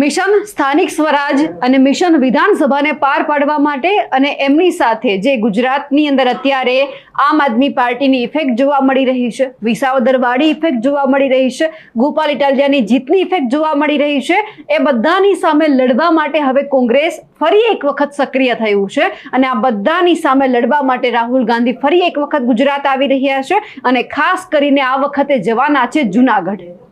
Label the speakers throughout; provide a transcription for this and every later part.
Speaker 1: Mission સ્થાનિક સ્વરાજ અને mission વિધાનસભાને પાર પાડવા માટે અને એમની સાથે જે ગુજરાતની અંદર અત્યારે આમ આદમી પાર્ટીની ઇફેક્ટ જોવા મળી રહી છે વિસાવદરવાડી ઇફેક્ટ જોવા મળી રહી છે, ગોપાલ ઇટાલિયાની જીતની ઇફેક્ટ જોવા મળી રહી છે, એ બધાની સામે લડવા માટે હવે કોંગ્રેસ ફરી એક વખત સક્રિય થયું છે અને આ બધાની સામે લડવા માટે રાહુલ ગાંધી ફરી એક વખત ગુજરાત આવી રહ્યા છે અને ખાસ કરીને આ વખતે જવાના છે જુનાગઢ.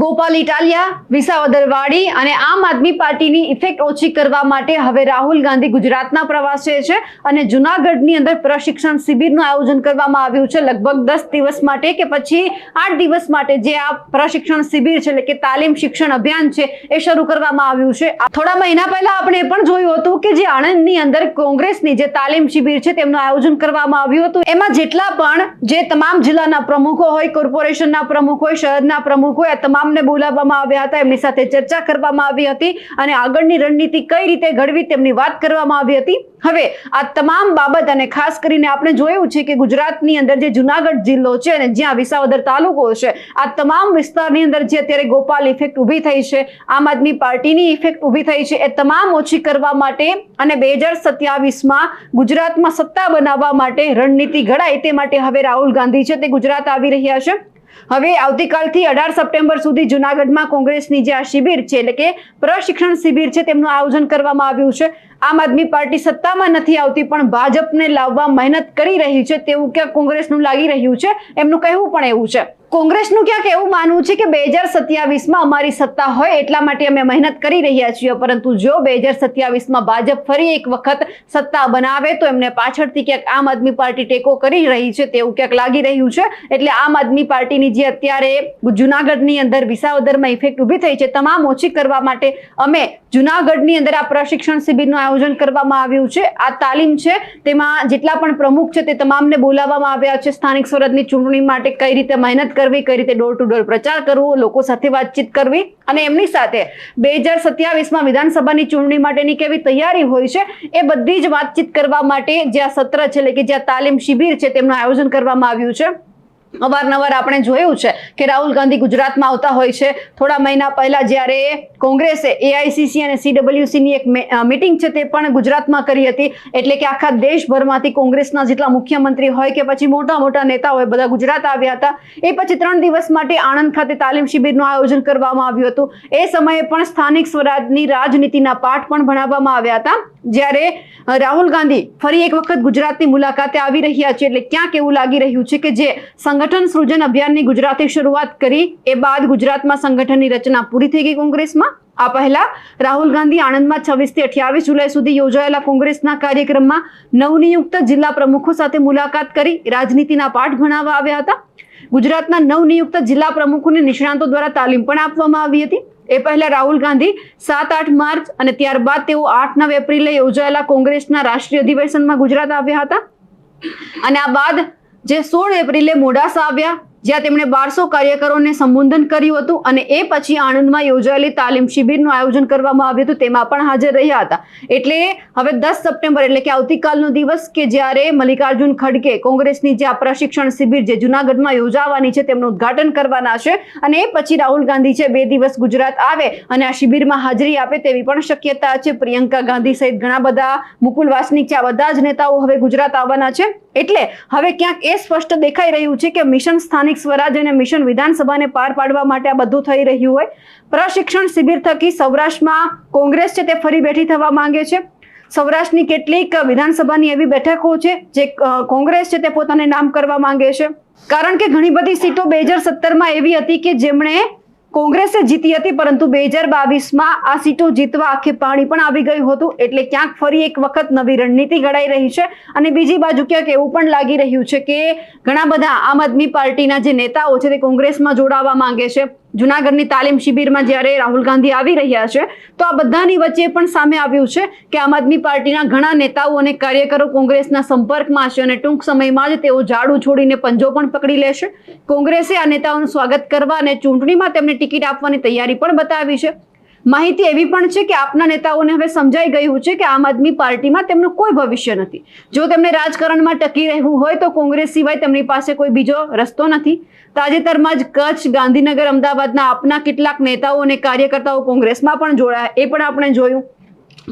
Speaker 1: ગોપાલ ઇટાલિયા વિસાવદરવાડી અને આમ આદમી પાર્ટીની ઇફેક્ટ ઓછી કરવા માટે હવે રાહુલ ગાંધી ગુજરાતના પ્રવાસે છે અને જુનાગઢની અંદર પ્રશિક્ષણ શિબિરનું આયોજન કરવામાં આવ્યું છે લગભગ દસ દિવસ માટે કે પછી આઠ દિવસ માટે જે આ પ્રશિક્ષણ શિબિર છે એટલે કે તાલીમ શિક્ષણ અભિયાન છે એ શરૂ કરવામાં આવ્યું છે. થોડા મહિના પહેલા આપણે એ પણ જોયું હતું કે જે આણંદની અંદર કોંગ્રેસની જે તાલીમ શિબિર છે તેમનું આયોજન કરવામાં આવ્યું હતું. એમાં જેટલા પણ જે તમામ જિલ્લાના પ્રમુખો હોય, કોર્પોરેશનના પ્રમુખ હોય, શહેરના પ્રમુખ હોય, આ તમામને બોલાવવામાં આવ્યા હતા. એમની સાથે ચર્ચા કરવામાં આવી હતી અને આગળની રણનીતિ કઈ રીતે ઘડવી તેમની વાત કરવામાં આવી હતી. હવે આ તમામ બાબત અને ખાસ કરીને આપણે જોયું છે કે ગુજરાતની અંદર જે જુનાગઢ જિલ્લો છે અને જ્યાં વિસાવદર તાલુકો છે, આ તમામ વિસ્તારની અંદર જે અત્યારે ગોપાલ ઇફેક્ટ ઊભી થઈ છે, આમ આદમી પાર્ટીની ઇફેક્ટ ઊભી થઈ છે, એ તમામ ઓછી કરવા માટે અને બે હજાર સત્યાવીસમાં ગુજરાતમાં સત્તા બનાવવા માટે રણનીતિ ઘડાય તે માટે હવે રાહુલ ગાંધી છે તે ગુજરાત આવી રહ્યા છે. હવે આવતીકાલથી અઢાર સપ્ટેમ્બર સુધી જુનાગઢમાં કોંગ્રેસની જે આ શિબિર છે, એટલે કે પ્રશિક્ષણ શિબિર છે, તેમનું આયોજન કરવામાં આવ્યું છે. આમ આદમી પાર્ટી સત્તામાં નથી આવતી, પણ ભાજપને લાવવા મહેનત કરી રહી છે, તેવું ક્યાંક કોંગ્રેસનું લાગી રહ્યું છે? એમનું કહેવું પણ એવું છે. કોંગ્રેસનું ક્યાંક એવું માનવું છે કે બે હજાર સત્યાવીસમાં અમારી સત્તા હોય એટલા માટે અમે મહેનત કરી રહ્યા છીએ, પરંતુ જો બે હજાર સત્યાવીસમાં ભાજપ ફરી એક વખત સત્તા બનાવે, તો એમને પાછળથી ક્યાંક આમ આદમી પાર્ટી ટેકો કરી રહી છે, તેવું ક્યાંક લાગી રહ્યું છે. એટલે આમ આદમી પાર્ટીની જે અત્યારે જુનાગઢની અંદર વિસાવદરમાં ઇફેક્ટ ઊભી થઈ છે, તમામ ઓછી કરવા માટે અમે જુનાગઢની અંદર આ પ્રશિક્ષણ શિબિરનું આયોજન કરવામાં આવ્યું છે. આ તાલીમ છે, તેમાં જેટલા પણ પ્રમુખ છે તે તમામને બોલાવવામાં આવ્યા છે. સ્થાનિક સ્વરાજની ચૂંટણી માટે કઈ રીતે મહેનત કરવી, કઈ રીતે ડોર ટુ ડોર પ્રચાર કરવો, લોકો સાથે વાતચીત કરવી અને એમની સાથે બે હજાર સત્યાવીસમાં વિધાનસભાની ચૂંટણી માટેની કેવી તૈયારી હોય છે, એ બધી જ વાતચીત કરવા માટે જે આ સત્ર છે, એટલે કે જે તાલીમ શિબિર છે, તેમનું આયોજન કરવામાં આવ્યું છે. અવારનવાર આપણે જોયું છે કે રાહુલ ગાંધી ગુજરાતમાં આવતા હોય છે. થોડા મહિના પહેલા જ્યારે કોંગ્રેસે એઆઈસીસી અને સીડબ્લ્યુસીની એક મિટિંગ છે તે પણ ગુજરાતમાં કરી હતી. એટલે કે આખા દેશભરમાંથી કોંગ્રેસના જેટલા મુખ્યમંત્રી હોય કે પછી મોટા મોટા નેતા હોય, બધા ગુજરાત આવ્યા હતા. એ પછી ત્રણ દિવસ માટે આણંદ ખાતે તાલીમ શિબિરનું આયોજન કરવામાં આવ્યું હતું. એ સમયે પણ સ્થાનિક સ્વરાજની રાજનીતિના પાઠ પણ ભણાવવામાં આવ્યા હતા. જ્યારે રાહુલ ગાંધી ફરી એક વખત ગુજરાતની મુલાકાતે આવી રહ્યા છે. એટલે ક્યાંક એવું લાગી રહ્યું છે કે જે સંગઠન સૃજન અભિયાનની ગુજરાતે શરૂઆત કરી, એ બાદ ગુજરાતમાં સંગઠનની રચના પૂરી થઈ ગઈ કોંગ્રેસમાં. આ પહેલા રાહુલ ગાંધી આણંદમાં છવ્વીસથી અઠ્યાવીસ જુલાઈ સુધી યોજાયેલા કોંગ્રેસના કાર્યક્રમમાં નવનિયુક્ત જિલ્લા પ્રમુખો સાથે મુલાકાત કરી, રાજનીતિના પાઠ ભણાવવા આવ્યા હતા. ગુજરાતના નવનિયુક્ત જિલ્લા પ્રમુખોને નિષ્ણાંતો દ્વારા તાલીમ પણ આપવામાં આવી હતી. એ પહેલા રાહુલ ગાંધી સાત આઠ માર્ચ અને ત્યારબાદ તેઓ આઠ નવ એપ્રિલે યોજાયેલા કોંગ્રેસના રાષ્ટ્રીય અધિવેશનમાં ગુજરાત આવ્યા હતા. અને આ બાદ જે સોળ એપ્રિલે મોડાસા આવ્યા, જ્યાં તેમણે બારસો કાર્યકરોને સંબોધન કર્યું હતું અને એ પછી આણંદમાં યોજાયેલી તાલીમ શિબિરનું આયોજન કરવામાં આવ્યું હતું. તેમાં પણ હાજર રહ્યા હતા. એટલે હવે દસ સપ્ટેમ્બર, એટલે કે આવતીકાલનો દિવસ કે જ્યારે મલ્લિકાર્જુન ખડગે કોંગ્રેસની જે આ પ્રશિક્ષણ શિબિર જે જુનાગઢમાં યોજાવાની છે, તેમનું ઉદ્ઘાટન કરવાના છે અને એ પછી રાહુલ ગાંધી છે, બે દિવસ ગુજરાત આવે અને આ શિબિરમાં હાજરી આપે તેવી પણ શક્યતા છે. પ્રિયંકા ગાંધી સહિત ઘણા બધા મુકુલ વાસનિક છે. આ બધા જ નેતાઓ હવે ગુજરાત આવવાના છે. એટલે હવે ક્યાંક એ સ્પષ્ટ દેખાઈ રહ્યું છે કે મિશન સ્થાનિક સ્વરાજ અને મિશન વિધાનસભાને પાર પાડવા માટે આ બધું થઈ રહ્યું હોય. પ્રશિક્ષણ શિબિર થકી સૌરાષ્ટ્રમાં કોંગ્રેસ છે તે ફરી બેઠી થવા માંગે છે. સૌરાષ્ટ્રની કેટલીક વિધાનસભાની એવી બેઠકો છે જે કોંગ્રેસ છે તે પોતાને નામ કરવા માંગે છે. કારણ કે ઘણી બધી સીટો બે હજાર સત્તરમાં એવી હતી કે જેમણે કોંગ્રેસે જીતી હતી, પરંતુ બે હજાર બાવીસમાં આ સીટો જીતવા આખે પાણી પણ આવી ગયું હતું. એટલે ક્યાંક ફરી એક વખત નવી રણનીતિ ઘડાઈ રહી છે. અને બીજી બાજુ ક્યાંક એવું પણ લાગી રહ્યું છે કે ઘણા બધા આમ આદમી પાર્ટીના જે નેતાઓ છે, તે કોંગ્રેસમાં જોડાવા માંગે છે. જુનાગઢની તાલીમ શિબિરમાં જ્યારે રાહુલ ગાંધી આવી રહ્યા છે, તો આ બધાની વચ્ચે પણ સામે આવ્યું છે કે આમ આદમી પાર્ટીના ઘણા નેતાઓ અને કાર્યકરો કોંગ્રેસના સંપર્કમાં છે અને ટૂંક સમયમાં જ તેઓ ઝાડુ છોડીને પંજો પણ પકડી લેશે. કોંગ્રેસે આ નેતાઓનું સ્વાગત કરવા અને ચૂંટણીમાં તેમને ટિકિટ આપવાની તૈયારી પણ બતાવી છે. માહિતી એવી પણ છે કે આપના નેતાઓને હવે સમજાઈ ગયું છે કે આમ આદમી પાર્ટીમાં તેમનું કોઈ ભવિષ્ય નથી. જો તેમને રાજકારણમાં ટકી રહેવું હોય તો કોંગ્રેસ સિવાય તેમની પાસે કોઈ બીજો રસ્તો નથી. તાજેતરમાં જ કચ્છ, ગાંધીનગર, અમદાવાદના આપના કેટલાક નેતાઓ અને કાર્યકર્તાઓ કોંગ્રેસમાં પણ જોડાયા. એ પણ આપણે જોયું.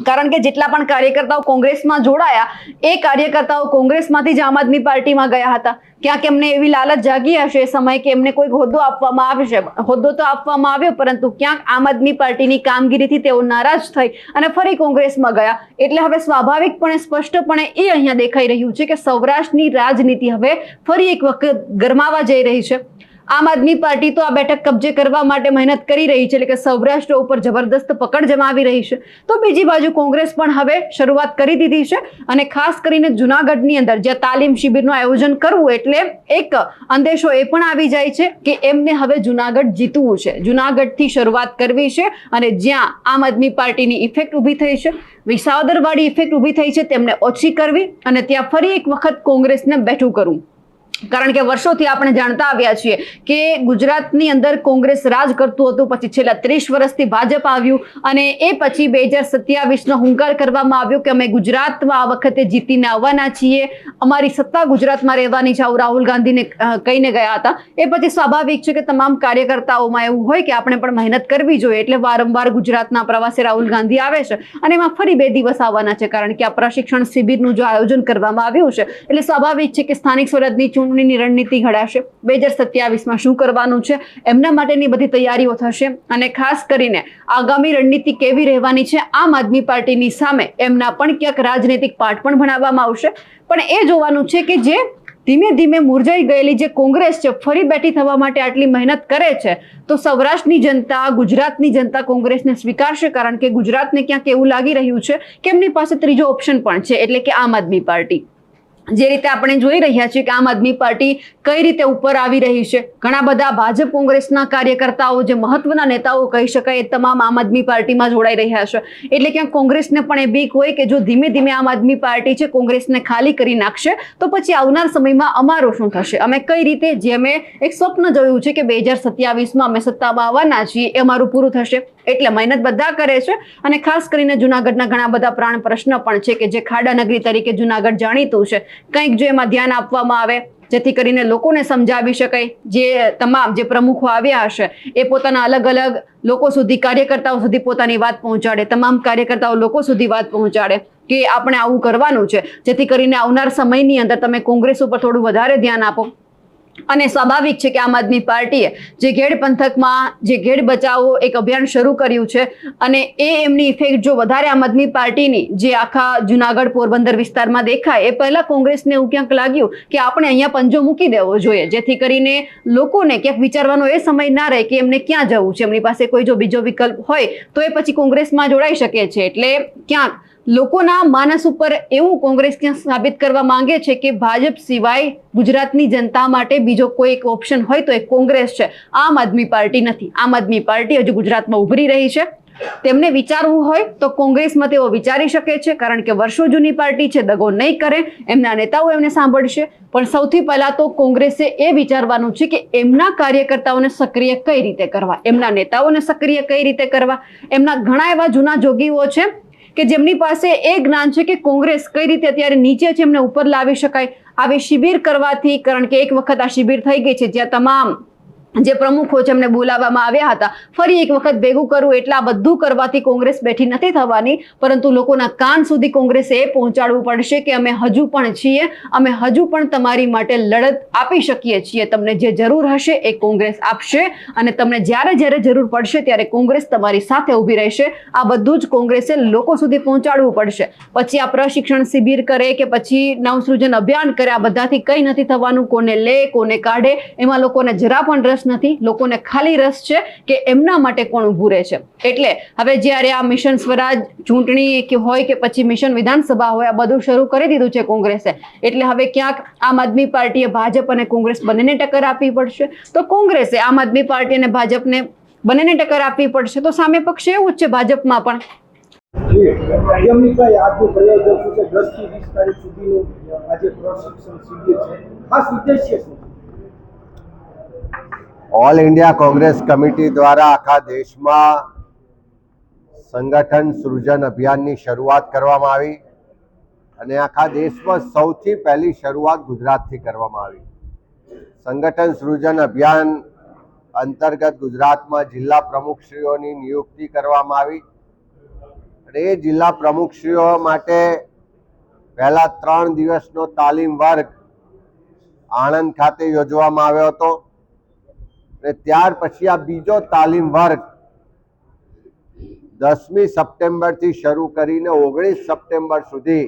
Speaker 1: કારણ કે જેટલા પણ કાર્યકર્તાઓ કોંગ્રેસમાં જોડાયા, એ કાર્યકર્તાઓ કોંગ્રેસમાંથી જ આમ આદમી પાર્ટીમાં ગયા હતા. ક્યાંક એમને એવી લાલચ જાગી હશે, એ સમય કે એમને કોઈ હોદ્દો આપવામાં આવશે, હોદ્દો તો આપવામાં આવ્યો, પરંતુ ક્યાંક આમ આદમી પાર્ટીની કામગીરીથી તેઓ નારાજ થઈ અને ફરી કોંગ્રેસમાં ગયા. એટલે હવે સ્વાભાવિકપણે, સ્પષ્ટપણે એ અહીંયા દેખાઈ રહ્યું છે કે સૌરાષ્ટ્રની રાજનીતિ હવે ફરી એક વખત ગરમાવા જઈ રહી છે. આમ આદમી પાર્ટી તો આ બેઠક કબજે કરવા માટે મહેનત કરી રહી છે, એટલે કે સૌરાષ્ટ્ર ઉપર જબરદસ્ત પકડ જમાવી રહી છે. તો બીજી બાજુ કોંગ્રેસ પણ હવે શરૂઆત કરી દીધી છે અને ખાસ કરીને જુનાગઢની અંદર જ્યાં તાલીમ શિબિરનું આયોજન કરવું એટલે એક અંદેશો એ પણ આવી જાય છે કે એમને હવે જુનાગઢ જીતવું છે. જુનાગઢથી શરૂઆત કરવી છે અને જ્યાં આમ આદમી પાર્ટીની ઇફેક્ટ ઊભી થઈ છે, વિસાવદરવાળી ઇફેક્ટ ઊભી થઈ છે, તેમને ઓછી કરવી અને ત્યાં ફરી એક વખત કોંગ્રેસને બેઠું કરવું. કારણ કે વર્ષોથી આપણે જાણતા આવ્યા છીએ કે ગુજરાતની અંદર કોંગ્રેસ રાજ કરતું હતું, પછી છેલ્લા ત્રીસ વર્ષથી ભાજપ આવ્યું અને એ પછી બે હજાર સત્યાવીસનો હુંકાર કરવામાં આવ્યો કે અમે ગુજરાતમાં આ વખતે જીતીને આવવાના છીએ. અમારી સત્તા ગુજરાતમાં રહેવાની છે, આવું રાહુલ ગાંધીને કહીને ગયા હતા. એ પછી સ્વાભાવિક છે કે તમામ કાર્યકર્તાઓમાં એવું હોય કે આપણે પણ મહેનત કરવી જોઈએ, એટલે વારંવાર ગુજરાતના પ્રવાસે રાહુલ ગાંધી આવે છે અને એમાં ફરી બે દિવસ આવવાના છે, કારણ કે આ પ્રશિક્ષણ શિબિરનું જો આયોજન કરવામાં આવ્યું છે, એટલે સ્વાભાવિક છે કે સ્થાનિક સ્વરાજની ચૂંટણીની રણનીતિ ઘડાશે. બે હજાર સત્યાવીસમાં શું કરવાનું છે? એમના માટેની બધી તૈયારીઓ થશે અને ખાસ કરીને આગામી રણનીતિ કેવી રહેવાની છે? આમ આદમી પાર્ટીની સામે એમના પણ ક્યાંક રાજનૈતિક પાઠ પણ ભણાવવામાં આવશે. પણ એ જોવાનું છે કે જે ધીમે ધીમે મુરઝાઈ ગયેલી જે કોંગ્રેસ છે, ફરી બેઠી થવા માટે આટલી મહેનત કરે છે, તો સૌરાષ્ટ્રની જનતા, ગુજરાતની જનતા કોંગ્રેસને સ્વીકારશે કારણ કે ગુજરાતને ક્યાંક એવું લાગી રહ્યું છે કે એમની પાસે ત્રીજો ઓપ્શન પણ છે, એટલે કે આમ આદમી પાર્ટી. જે રીતે આપણે જોઈ રહ્યા છીએ કે આમ આદમી પાર્ટી કઈ રીતે ઉપર આવી રહી છે. ઘણા બધા ભાજપ કોંગ્રેસના કાર્યકર્તાઓ, જે મહત્વના નેતાઓ કહી શકાય, એ તમામ આમ આદમી પાર્ટીમાં જોડાઈ રહ્યા છે. એટલે ક્યાંક કોંગ્રેસને પણ એ બીક હોય કે જો ધીમે ધીમે આમ આદમી પાર્ટી છે કોંગ્રેસને ખાલી કરી નાખશે, તો પછી આવનાર સમયમાં અમારું શું થશે? અમે કઈ રીતે, જે અમે એક સ્વપ્ન જોયું છે કે બે હજાર સત્યાવીસમાં અમે સત્તામાં આવવાના છીએ, એ અમારું પૂરું થશે. એટલે મહેનત બધા કરે છે. અને ખાસ કરીને જુનાગઢના ઘણા બધા પ્રાણ પ્રશ્ન પણ છે કે જે ખાડા નગરી તરીકે જુનાગઢ જાણીતું છે. કંઈક જો એમાં ધ્યાન આપવામાં આવે, જેથી કરીને લોકોને સમજાવી શકાય. જે તમામ જે પ્રમુખો આવ્યા હશે, એ પોતાના અલગ અલગ લોકો સુધી, કાર્યકર્તાઓ સુધી પોતાની વાત પહોંચાડે. તમામ કાર્યકર્તાઓ લોકો સુધી વાત પહોંચાડે કે આપણે આવું કરવાનું છે. જેથી કરીને આવનાર સમયની અંદર તમે કોંગ્રેસ ઉપર થોડું વધારે ધ્યાન આપો. અને સ્વાભાવિક છે કે આમ આદમી પાર્ટીએ જે ઘેડ પંથકમાં જે ઘેડ બચાવો એક અભિયાન શરૂ કર્યું છે અને એ એમની ઇફેક્ટ જો વધારે આમ આદમી પાર્ટીની જે આખા જુનાગઢ પોરબંદર વિસ્તારમાં દેખાય, એ પહેલાં કોંગ્રેસને એવું ક્યાંક લાગ્યું કે આપણે અહીંયા પંજો મૂકી દેવો જોઈએ. જેથી કરીને લોકોને ક્યાંક વિચારવાનો એ સમય ના રહે કે એમને ક્યાં જવું છે. એમની પાસે કોઈ જો બીજો વિકલ્પ હોય તો એ પછી કોંગ્રેસમાં જોડાઈ શકે છે. એટલે ક્યાંક લોકોના માનસ ઉપર એવું કોંગ્રેસ ક્યાં સાબિત કરવા માંગે છે કે ભાજપ સિવાય ગુજરાતની જનતા માટે બીજો કોઈ એક ઓપ્શન હોય તો એ કોંગ્રેસ છે. આમ આદમી પાર્ટી નથી. આમ આદમી પાર્ટી હજુ ગુજરાતમાં ઉભરી રહી છે. તેમને વિચારવું હોય તો કોંગ્રેસમાં તેઓ વિચારી શકે છે, કારણ કે વર્ષો જૂની પાર્ટી છે, દગો નહીં કરે. એમના નેતાઓ એમને સાંભળશે. પણ સૌથી પહેલાં તો કોંગ્રેસે એ વિચારવાનું છે કે એમના કાર્યકર્તાઓને સક્રિય કઈ રીતે કરવા? એમના નેતાઓને સક્રિય કઈ રીતે કરવા? એમના ઘણા એવા જૂના જોગીઓ છે કે જેમની પાસે એ જ્ઞાન છે કે કોંગ્રેસ કઈ રીતે અત્યારે નીચે છે એમને ઉપર લાવી શકાય, આવી શિબિર કરવાથી, કારણ કે એક વખત આ શિબિર થઈ ગઈ છે જ્યાં તમામ જે પ્રમુખો છે એમને બોલાવવામાં આવ્યા હતા, ફરી એક વખત ભેગું કરવું એટલે આ બધું કરવાથી કોંગ્રેસ બેઠી નથી થવાની, પરંતુ લોકોના કાન સુધી કોંગ્રેસે એ પહોંચાડવું પડશે કે અમે હજુ પણ છીએ, અમે હજુ પણ તમારી માટે લડત આપી શકીએ છીએ. તમને જે જરૂર હશે એ કોંગ્રેસ આપશે અને તમને જ્યારે જ્યારે જરૂર પડશે ત્યારે કોંગ્રેસ તમારી સાથે ઊભી રહેશે. આ બધું જ કોંગ્રેસે લોકો સુધી પહોંચાડવું પડશે. પછી આ પ્રશિક્ષણ શિબિર કરે કે પછી નવસૃજન અભિયાન કરે, આ બધાથી કંઈ નથી થવાનું. કોને લે, કોને કાઢે, એમાં લોકોને જરા પણ રસ નથી, લોકોને ખાલી રસ છે કે એમના માટે કોણ ઊભું રહે છે. એટલે હવે જ્યારે આ મિશન સ્વરાજ ચૂંટણી કે હોય કે પછી મિશન વિધાનસભા હોય, આ બધું શરૂ કરી દીધું છે કોંગ્રેસે. એટલે હવે ક્યાંક આમ આદમી પાર્ટીએ ભાજપ અને કોંગ્રેસ બંનેને ટક્કર આપવી પડશે. તો કોંગ્રેસે આમ આદમી પાર્ટી અને ભાજપને બંનેને ટક્કર આપવી પડશે. તો સામે પક્ષ એવું જ છે ભાજપમાં પણ.
Speaker 2: આજે પ્રશિક્ષણ શિબિર છે. ખાસ ઉદ્દેશ્ય શું છે?
Speaker 3: ઓલ ઇન્ડિયા કોંગ્રેસ કમિટી દ્વારા આખા દેશમાં સંગઠન સૃજન અભિયાનની શરૂઆત કરવામાં આવી અને આખા દેશમાં સૌથી પહેલી શરૂઆત ગુજરાતથી કરવામાં આવી. સંગઠન સૃજન અભિયાન અંતર્ગત ગુજરાતમાં જિલ્લા પ્રમુખશ્રીઓની નિયુક્તિ કરવામાં આવી. અને એ જિલ્લા પ્રમુખશ્રીઓ માટે પહેલા ત્રણ દિવસનો તાલીમ વર્ગ આણંદ ખાતે યોજવામાં આવ્યો હતો. અને ત્યાર પછી આ બીજો તાલીમ વર્ગ દસમી સપ્ટેમ્બરથી શરૂ કરીને ઓગણીસ સપ્ટેમ્બર સુધી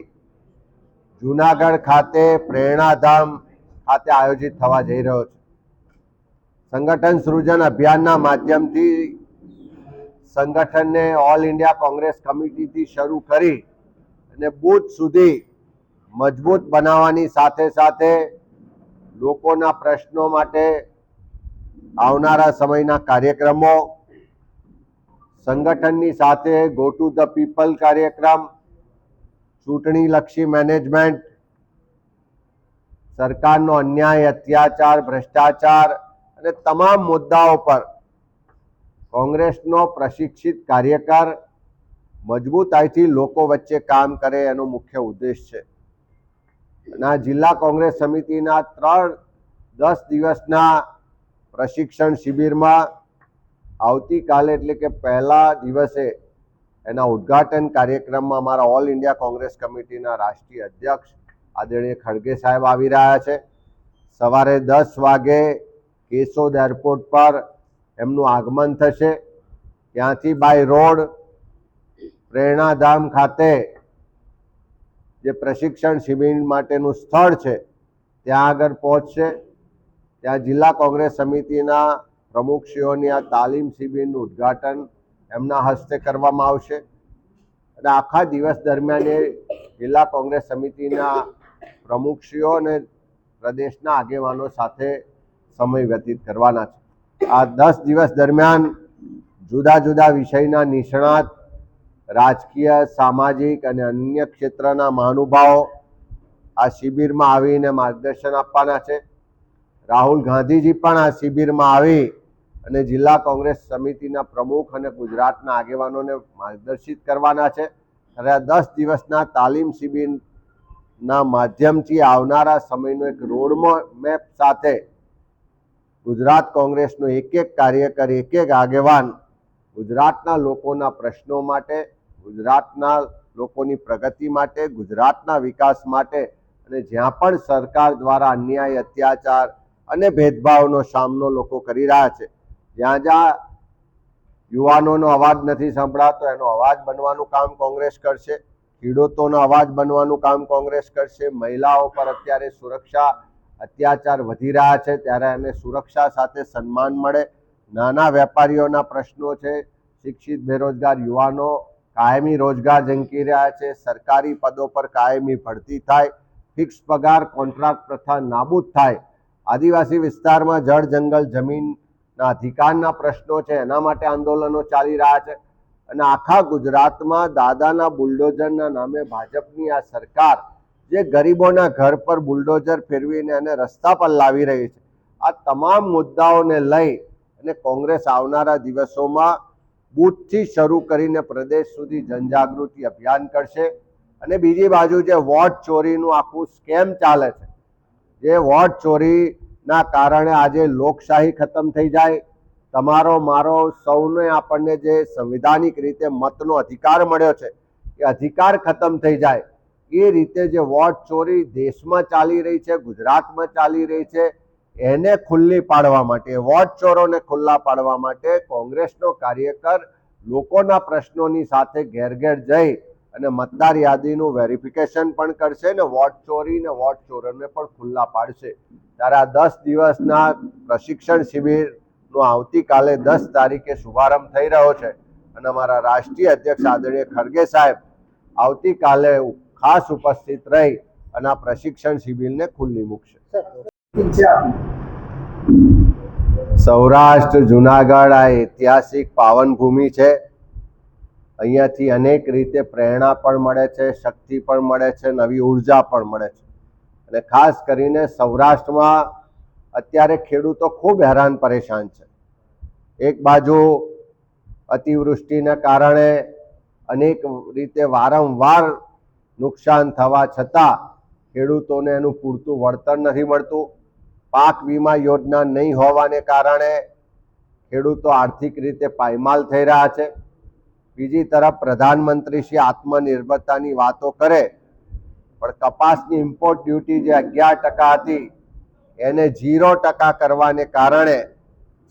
Speaker 3: જુનાગઢ ખાતે પ્રેરણાધામ ખાતે આયોજિત થવા જઈ રહ્યો છે. સંગઠન સૃજન અભિયાનના માધ્યમથી સંગઠનને ઓલ ઇન્ડિયા કોંગ્રેસ કમિટીથી શરૂ કરી અને બૂથ સુધી મજબૂત બનાવવાની સાથે સાથે લોકોના પ્રશ્નો માટે આવનારા સમયના કાર્યક્રમો, સંગઠનની સાથે ગો ટુ ધ પીપલ કાર્યક્રમ, ચૂંટણીલક્ષી મેનેજમેન્ટ, સરકારનો અન્યાય, અત્યાચાર, ભ્રષ્ટાચાર અને તમામ મુદ્દાઓ પર કોંગ્રેસનો પ્રશિક્ષિત કાર્યકર મજબૂતાઈથી લોકો વચ્ચે કામ કરે એનો મુખ્ય ઉદ્દેશ છે. અને જિલ્લા કોંગ્રેસ સમિતિના ત્રણ દસ દિવસના પ્રશિક્ષણ શિબિરમાં આવતીકાલે એટલે કે પહેલા દિવસે એના ઉદ્ઘાટન કાર્યક્રમમાં અમારા ઓલ ઇન્ડિયા કોંગ્રેસ કમિટીના રાષ્ટ્રીય અધ્યક્ષ આદરણીય ખડગે સાહેબ આવી રહ્યા છે. સવારે દસ વાગે કેશોદ એરપોર્ટ પર એમનું આગમન થશે. ત્યાંથી બાય રોડ પ્રેરણાધામ ખાતે જે પ્રશિક્ષણ શિબિર માટેનું સ્થળ છે, ત્યાં આગળ પહોંચશે. ત્યાં જિલ્લા કોંગ્રેસ સમિતિના પ્રમુખશ્રીઓની આ તાલીમ શિબિરનું ઉદ્ઘાટન એમના હસ્તે કરવામાં આવશે. અને આખા દિવસ દરમિયાન એ જિલ્લા કોંગ્રેસ સમિતિના પ્રમુખશ્રીઓ અને પ્રદેશના આગેવાનો સાથે સમય વ્યતીત કરવાના છે. આ દસ દિવસ દરમિયાન જુદા જુદા વિષયના નિષ્ણાત, રાજકીય, સામાજિક અને અન્ય ક્ષેત્રના મહાનુભાવો આ શિબિરમાં આવીને માર્ગદર્શન આપવાના છે. રાહુલ ગાંધીજી પણ આ શિબિરમાં આવી અને જિલ્લા કોંગ્રેસ સમિતિના પ્રમુખ અને ગુજરાતના આગેવાનોને માર્ગદર્શિત કરવાના છે. અને આ દસ દિવસના તાલીમ શિબિરના માધ્યમથી આવનારા સમયનો એક રોડ મેપ સાથે ગુજરાત કોંગ્રેસનો એક એક કાર્યકર, એક એક આગેવાન ગુજરાતના લોકોના પ્રશ્નો માટે, ગુજરાતના લોકોની પ્રગતિ માટે, ગુજરાતના વિકાસ માટે અને જ્યાં પણ સરકાર દ્વારા અન્યાય, અત્યાચાર અને ભેદભાવનો સામનો લોકો કરી રહ્યા છે. જ્યાં જ્યાં યુવાનોનો અવાજ નથી સંભળાતો, એનો અવાજ બનવાનું કામ કોંગ્રેસ કરશે, ખેડૂતોનો અવાજ બનવાનું કામ કોંગ્રેસ કરશે, મહિલાઓ પર અત્યારે સુરક્ષા અત્યાચાર વધી રહ્યા છે, ત્યારે એને સુરક્ષા સાથે સન્માન મળે. નાના વેપારીઓના પ્રશ્નો છે, શિક્ષિત, બેરોજગાર યુવાનો કાયમી રોજગાર ઝંકી રહ્યા છે, સરકારી પદો પર કાયમી ભરતી થાય, ફિક્સ પગાર, કોન્ટ્રાક્ટ પ્રથા નાબૂદ થાય. આદિવાસી વિસ્તારમાં જળ, જંગલ જમીનના અધિકારના પ્રશ્નો છે, એના માટે આંદોલનો ચાલી રહ્યા છે. અને આખા ગુજરાતમાં દાદાના બુલડોઝરના નામે ભાજપની આ સરકાર જે ગરીબોના ઘર પર બુલડોઝર ફેરવીને એને રસ્તા પર લાવી રહી છે, આ તમામ મુદ્દાઓને લઈ અને કોંગ્રેસ આવનારા દિવસોમાં બૂથથી શરૂ કરીને પ્રદેશ સુધી જનજાગૃતિ અભિયાન કરશે. અને બીજી બાજુ જે વોટ ચોરીનું આખું સ્કેમ ચાલે છે જે વોટ ચોરીના કારણે આજે લોકશાહી ખતમ થઈ જાય, તમારો, મારો, સૌને આપણને જે સંવિધાનિક રીતે મતનો અધિકાર મળ્યો છે, એ અધિકાર ખતમ થઈ જાય. એ રીતે જે વોટ ચોરી દેશમાં ચાલી રહી છે, ગુજરાતમાં ચાલી રહી છે, એને ખુલ્લી પાડવા માટે, વોટ ચોરોને ખુલ્લા પાડવા માટે કોંગ્રેસનો કાર્યકર લોકોના પ્રશ્નોની સાથે ઘેર ઘેર જઈ અને મતદાર યાદીનું વેરિફિકેશન પણ કરશે ને વોટ ચોરી ને વોટ ચોરોને પણ ખુલ્લા પાડશે. ત્યારે આ દસ દિવસના પ્રશિક્ષણ શિબિરનો આવતીકાલે દસ તારીખે શુભારંભ થઈ રહ્યો છે. અને અમારા રાષ્ટ્રીય અધ્યક્ષ આદરણીય ખરગે સાહેબ આવતીકાલે ખાસ ઉપસ્થિત રહી અને આ પ્રશિક્ષણ શિબિરને ખુલ્લી મૂકશે. સૌરાષ્ટ્ર, જુનાગઢ આ ઐતિહાસિક પાવન ભૂમિ છે. અહીંયાથી અનેક રીતે પ્રેરણા પણ મળે છે, શક્તિ પણ મળે છે, નવી ઊર્જા પણ મળે છે. અને ખાસ કરીને સૌરાષ્ટ્રમાં અત્યારે ખેડૂતો ખૂબ હેરાન પરેશાન છે. એક બાજુ અતિવૃષ્ટિના કારણે અનેક રીતે વારંવાર નુકસાન થવા છતાં ખેડૂતોને એનું પૂરતું વળતર નથી મળતું. પાક વીમા યોજના નહીં હોવાને કારણે ખેડૂતો આર્થિક રીતે પાયમાલ થઈ રહ્યા છે. બીજી તરફ પ્રધાનમંત્રી શ્રી આત્મનિર્ભરતાની વાતો કરે, પણ કપાસની ઇમ્પોર્ટ ડ્યુટી જે અગિયાર ટકા હતી, એને ઝીરો ટકા કરવાને કારણે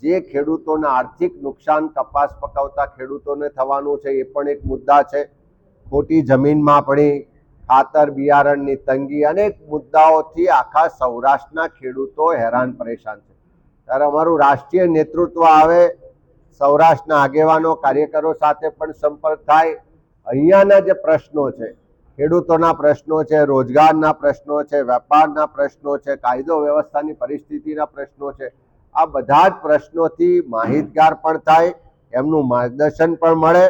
Speaker 3: જે ખેડૂતોને આર્થિક નુકસાન કપાસ પકવતા ખેડૂતોને થવાનું છે, એ પણ એક મુદ્દા છે. ખોટી જમીનમાં પડી, ખાતર બિયારણની તંગી, અનેક મુદ્દાઓથી આખા સૌરાષ્ટ્રના ખેડૂતો હેરાન પરેશાન છે. ત્યારે અમારું રાષ્ટ્રીય નેતૃત્વ આવે સૌરાષ્ટ્રના આગેવાનો, કાર્યકરો સાથે પણ સંપર્ક થાય. અહીંયાના જે પ્રશ્નો છે, ખેડૂતોના પ્રશ્નો છે, રોજગારના પ્રશ્નો છે, વેપારના પ્રશ્નો છે, કાયદો વ્યવસ્થાની પરિસ્થિતિના પ્રશ્નો છે, આ બધા જ પ્રશ્નોથી માહિતગાર પણ થાય, એમનું માર્ગદર્શન પણ મળે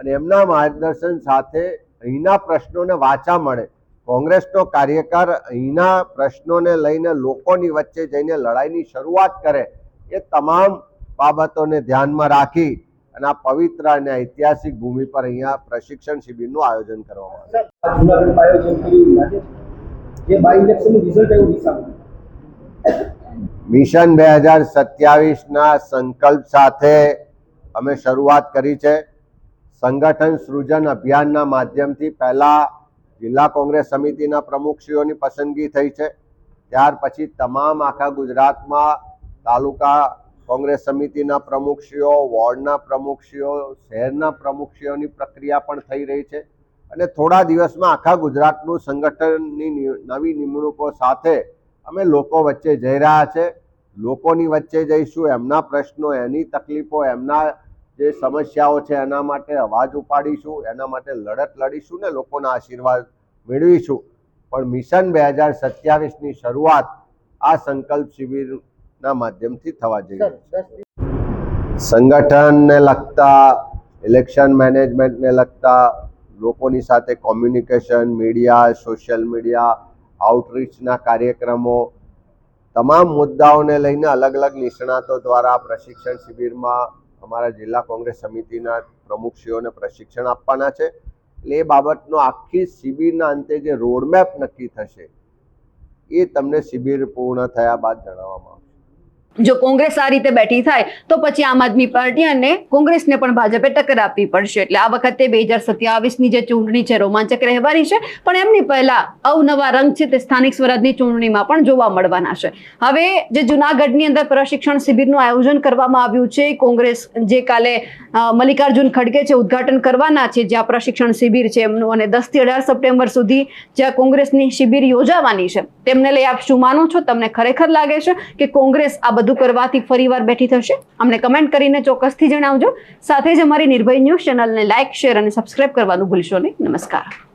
Speaker 3: અને એમના માર્ગદર્શન સાથે અહીંના પ્રશ્નોને વાચા મળે. કોંગ્રેસનો કાર્યકર અહીંના પ્રશ્નોને લઈને લોકોની વચ્ચે જઈને લડાઈની શરૂઆત કરે, એ તમામ બાબતોને ધ્યાનમાં રાખી અને આ પવિત્ર અને ઐતિહાસિક ભૂમિ પર અહીંયા પ્રશિક્ષણ શિબિરનું આયોજન કરવામાં આવ્યું. મિશન બે હજાર સત્યાવીસના સંકલ્પ સાથે અમે શરૂઆત કરી છે. સંગઠન સૃજન અભિયાનના માધ્યમથી પહેલા જિલ્લા કોંગ્રેસ સમિતિના પ્રમુખશ્રીઓની પસંદગી થઈ છે. ત્યાર પછી તમામ આખા ગુજરાતમાં તાલુકા કોંગ્રેસ સમિતિના પ્રમુખશ્રીઓ, વોર્ડના પ્રમુખશ્રીઓ, શહેરના પ્રમુખશ્રીઓની પ્રક્રિયા પણ થઈ રહી છે. અને થોડા દિવસમાં આખા ગુજરાતનું સંગઠનની નવી નિમણૂકો સાથે અમે લોકો વચ્ચે જઈ રહ્યા છે. લોકોની વચ્ચે જઈશું, એમના પ્રશ્નો, એની તકલીફો, એમના જે સમસ્યાઓ છે એના માટે અવાજ ઉપાડીશું, એના માટે લડત લડીશું ને લોકોના આશીર્વાદ મેળવીશું. પણ મિશન બે હજાર સત્યાવીસની શરૂઆત આ સંકલ્પ શિબિરના માધ્યમથી થવા જઈ રહ્યું છે. સંગઠનને લગતા ઇલેક્શન મેનેજમેન્ટને લગતા લોકોની સાથે કોમ્યુનિકેશન મીડિયા સોશિયલ મીડિયા આઉટરીચના કાર્યક્રમો તમામ મુદ્દાઓને લઈને અલગ અલગ નિષ્ણાતો દ્વારા પ્રશિક્ષણ શિબિરમાં અમારા જિલ્લા કોંગ્રેસ સમિતિના પ્રમુખશ્રીઓને પ્રશિક્ષણ આપવાના છે. એટલે એ બાબતનો આખી શિબિરના અંતે જે રોડમેપ નક્કી થશે એ તમને શિબિર પૂર્ણ થયા બાદ જણાવવામાં આવશે.
Speaker 1: જો કોંગ્રેસ આ રીતે બેઠી થાય, તો પછી આમ આદમી પાર્ટી અને કોંગ્રેસને પણ ભાજપે ટક્કર આપવી પડશે. એટલે આ વખતે બે હજાર સત્યાવીસની જે ચૂંટણી છે, રોમાંચક રહેવાની છે, પણ એમની પહેલા અવનવા રંગ છે તે સ્થાનિક સ્વરાજની ચૂંટણીમાં પણ જોવા મળવાના છે. હવે જે જુનાગઢની અંદર પ્રશિક્ષણ શિબિરનું આયોજન કરવામાં આવ્યું છે, કોંગ્રેસ જે કાલે મલ્લિકાર્જુન ખડગે છે, ઉદ્ઘાટન કરવાના છે, જ્યાં પ્રશિક્ષણ શિબિર છે એમનું, અને દસથી અઢાર સપ્ટેમ્બર સુધી જ્યાં કોંગ્રેસની શિબિર યોજાવાની છે. તેમને લઈ આપ શું માનો છો? તમને ખરેખર લાગે છે કે કોંગ્રેસ આ બધું કરવાથી ફરીવાર બેઠી થશે. અમને કમેન્ટ કરીને ચોક્કસથી જણાવજો. સાથે જ અમારી નિર્ભય ન્યૂઝ ચેનલને લાઇક શેર અને સબસ્ક્રાઇબ કરવાનું ભૂલશો નહીં. નમસ્કાર.